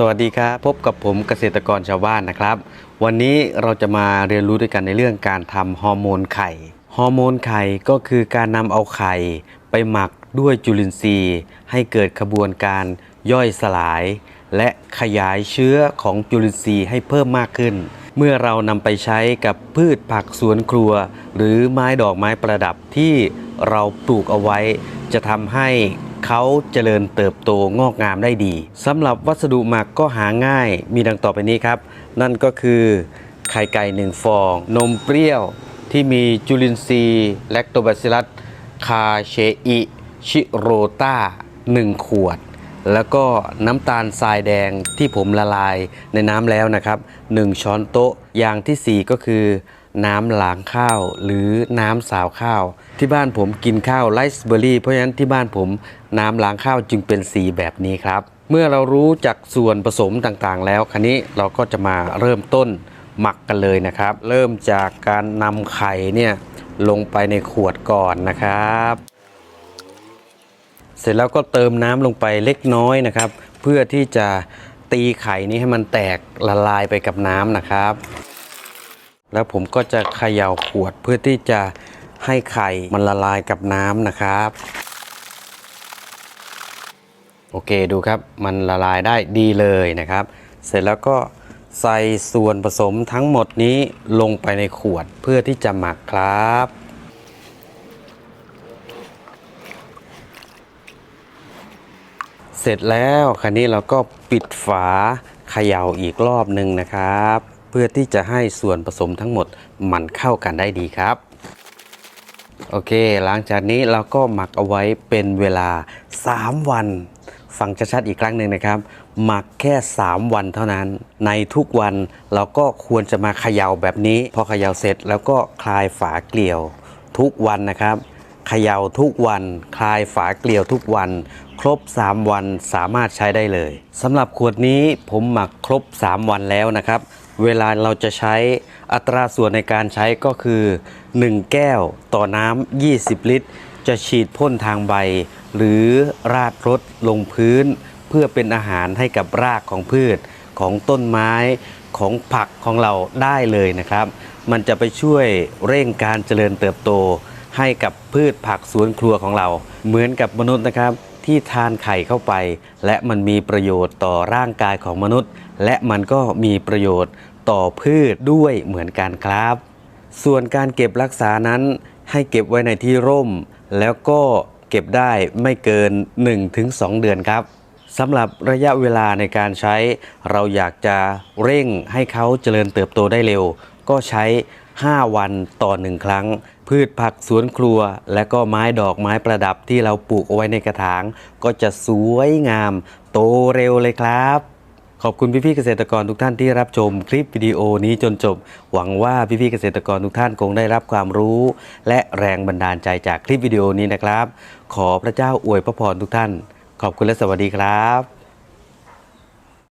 สวัสดีครับพบกับผมเกษตรกรชาวบ้านนะครับ วันนี้เราจะมาเรียนรู้ด้วยกันในเรื่องการทำฮอร์โมนไข่ฮอร์โมนไข่ก็คือการนำเอาไข่ไปหมักด้วยจุลินทรีย์ ให้เกิดขบวนการย่อยสลาย และขยายเชื้อของจุลินทรีย์ให้เพิ่มมากขึ้น เมื่อเรานำไปใช้กับพืชผักสวนครัว หรือไม้ดอกไม้ประดับที่เราปลูกเอาไว้ จะทำให้ เขาเจริญเติบโตงอกงามได้ดีสำหรับวัสดุหมักก็หาง่ายมีดังต่อไปนี้ครับ นั่นก็คือไข่ไก่หนึ่งฟอง นมเปรี้ยวที่มีจุลินทรีย์แลคโตบาซิลัสคาเชอิชิโรตา1 ขวด แล้วก็น้ำตาลทรายแดงที่ผมละลายในน้ำแล้วนะครับ 1 ช้อนโต๊ะอย่างทีสี่4 ก็คือ น้ำล้างข้าว หรือน้ำสาวข้าว ที่บ้านผมกินข้าวไรซ์เบอร์รี่ เพราะฉะนั้นที่บ้านผมน้ำล้างข้าวจึงเป็นสีแบบนี้ครับ เมื่อเรารู้จักส่วนผสมต่างๆ แล้วคันนี้เราก็จะมาเริ่มต้นหมักกันเลยนะครับ เริ่มจากการนำไข่เนี่ยลงไปในขวดก่อนนะครับ เสร็จแล้วก็เติมน้ำลงไปเล็กน้อยนะครับ เพื่อที่จะตีไข่นี้ให้มันแตกละลายไปกับน้ำนะครับ แล้วผมก็จะเขย่าขวดเพื่อที่จะให้ไข่มันละลายกับน้ำนะครับ โอเคดูครับมันละลายได้ดีเลยนะครับ เสร็จแล้วก็ใส่ส่วนผสมทั้งหมดนี้ลงไปในขวดเพื่อที่จะหมักครับเสร็จแล้วคันนี้เราก็ปิดฝาเขย่าอีกรอบหนึ่งนะครับ เพื่อที่จะให้ส่วนผสมทั้งหมดมันเข้ากันได้ดีครับ โอเค หลังจากนี้เราก็หมักเอาไว้เป็นเวลา 3 วัน ฟังชัดๆอีกครั้งหนึ่งนะครับ หมักแค่ 3 วันเท่านั้น ในทุกวันเราก็ควรจะมาเขย่าแบบนี้ พอเขย่าเสร็จแล้วก็คลายฝาเกลียวทุกวันนะครับเขย่าทุกวัน คลายฝาเกลียวทุกวัน ครบ 3 วันสามารถใช้ได้เลยสำหรับขวดนี้ผมหมักครบ 3 วันแล้วนะครับ เวลาเราจะใช้อัตราส่วนในการใช้ก็คือ 1 แก้วต่อน้ำ 20 ลิตร จะฉีดพ่นทางใบ หรือราดรถลงพื้น เพื่อเป็นอาหารให้กับรากของพืชของต้นไม้ของผักของเราได้เลยนะครับ มันจะไปช่วยเร่งการเจริญเติบโต ให้กับพืชผักสวนครัวของเรา เหมือนกับมนุษย์นะครับที่ทานไข่เข้าไป และมันมีประโยชน์ต่อร่างกายของมนุษย์ และมันก็มีประโยชน์ต่อพืชด้วยเหมือนกันครับ ส่วนการเก็บรักษานั้นให้เก็บไว้ในที่ร่ม แล้วก็เก็บได้ไม่เกิน 1-2 เดือนครับสำหรับระยะเวลาในการใช้ เราอยากจะเร่งให้เขาเจริญเติบโตได้เร็ว ก็ใช้ 5 วันต่อ1ครั้ง พืชผักสวนครัว และก็ไม้ดอกไม้ประดับที่เราปลูกเอาไว้ในกระถาง ก็จะสวยงาม โตเร็วเลยครับ ขอบคุณพี่ๆเกษตรกรทุกท่านที่รับชมคลิปวิดีโอนี้จนจบ หวังว่าพี่ๆเกษตรกรทุกท่านคงได้รับความรู้ และแรงบันดาลใจจากคลิปวิดีโอนี้นะครับ ขอพระเจ้าอวยพระพรทุกท่าน ขอบคุณและสวัสดีครับ